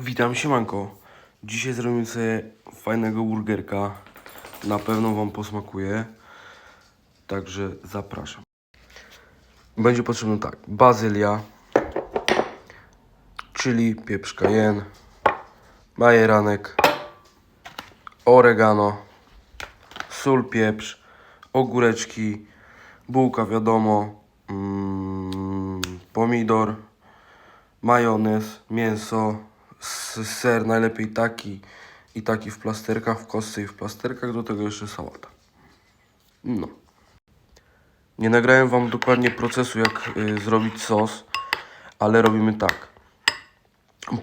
Witam, siemanko. Dzisiaj zrobimy sobie fajnego burgerka. Na pewno Wam posmakuje. Także zapraszam. Będzie potrzebny tak, bazylia, czyli pieprz cayenne, majeranek, oregano, sól, pieprz, ogóreczki, bułka wiadomo, mm, pomidor, majonez, mięso, ser, najlepiej taki i taki w plasterkach, w kostce i w plasterkach, do tego jeszcze sałata. No. Nie nagrałem Wam dokładnie procesu, jak y, zrobić sos, ale robimy tak.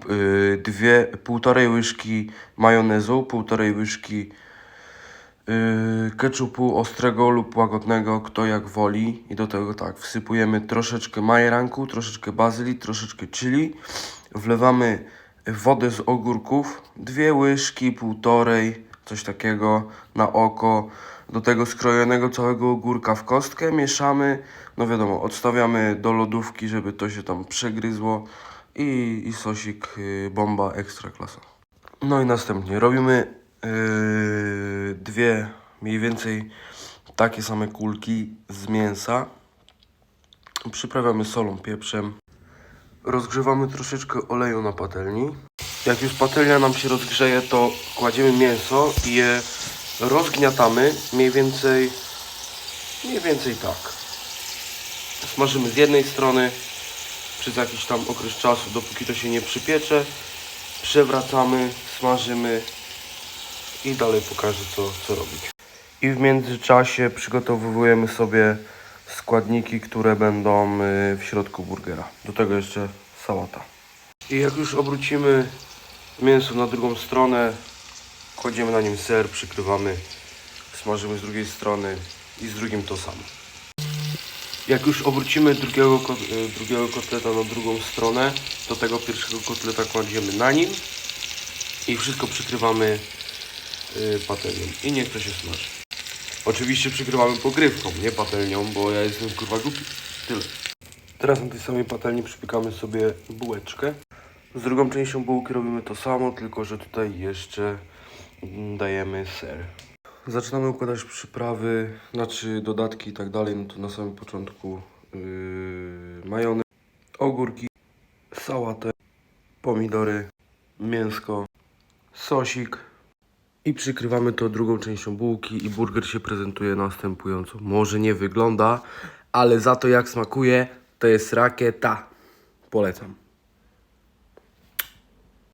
Y, dwie, półtorej łyżki majonezu, półtorej łyżki ketchupu ostrego lub łagodnego, kto jak woli. I do tego tak, wsypujemy troszeczkę majeranku, troszeczkę bazylii, troszeczkę chili. Wlewamy wodę z ogórków, dwie łyżki, półtorej, coś takiego na oko. Do tego skrojonego całego ogórka w kostkę mieszamy. No wiadomo, odstawiamy do lodówki, żeby to się tam przegryzło. I, i sosik yy, bomba ekstra klasa. No i następnie robimy yy, dwie mniej więcej takie same kulki z mięsa. Przyprawiamy solą, pieprzem. Rozgrzewamy troszeczkę oleju na patelni. Jak już patelnia nam się rozgrzeje, to kładziemy mięso i je rozgniatamy mniej więcej mniej więcej tak. Smażymy z jednej strony przez jakiś tam okres czasu, dopóki to się nie przypiecze. Przewracamy, smażymy i dalej pokażę co, co robić. I w międzyczasie przygotowujemy sobie składniki, które będą y, w środku burgera. Do tego jeszcze sałata. I jak już obrócimy mięso na drugą stronę, kładziemy na nim ser, przykrywamy, smażymy z drugiej strony i z drugim to samo. Jak już obrócimy drugiego, y, drugiego kotleta na drugą stronę, to tego pierwszego kotleta kładziemy na nim i wszystko przykrywamy y, patelnią i niech to się smaży. Oczywiście przykrywamy pogrywką, nie patelnią, bo ja jestem kurwa głupi. Tyle. Teraz na tej samej patelni przypiekamy sobie bułeczkę. Z drugą częścią bułki robimy to samo, tylko że tutaj jeszcze dajemy ser. Zaczynamy układać przyprawy, znaczy dodatki i tak dalej. No to na samym początku yy, majonez, ogórki, sałatę, pomidory, mięsko, sosik i przykrywamy to drugą częścią bułki i burger się prezentuje następująco. Może nie wygląda, ale za to jak smakuje, to jest rakieta. Polecam.